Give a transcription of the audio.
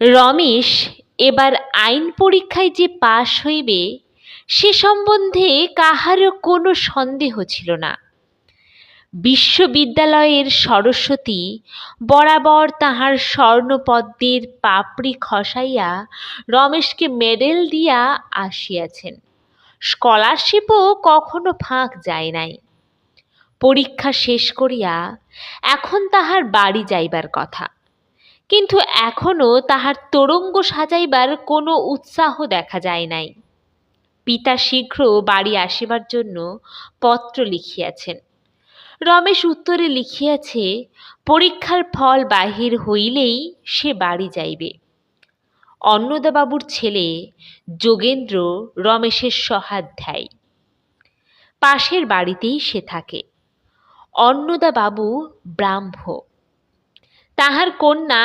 রমেশ, এবার আইন পরীক্ষায় যে পাশ হইবে, সে সম্বন্ধে কাহারও কোনো সন্দেহ ছিল না। বিশ্ববিদ্যালয়ের সরস্বতী বরাবর তাহার স্বর্ণপদ্মের পাপড়ি খসাইয়া রমেশকে মেডেল দিয়া আসিয়াছেন। স্কলারশিপও কখনো ফাঁক যায় নাই। পরীক্ষা শেষ করিয়া এখন তাহার বাড়ি যাইবার কথা। কিন্তু এখনও তাহার তোরঙ্গ সাজাইবার কোনো উৎসাহ দেখা যায় নাই। পিতা শীঘ্র বাড়ি আসিবার জন্য পত্র লিখিয়াছেন। রমেশ উত্তরে লিখিয়াছে, পরীক্ষার ফল বাহির হইলেই সে বাড়ি যাইবে। অন্নদাবাবুর ছেলে যোগেন্দ্র রমেশের সহাধ্যায়। পাশের বাড়িতেই সে থাকে। অন্নদাবাবু ব্রাহ্ম। তাহার কন্যা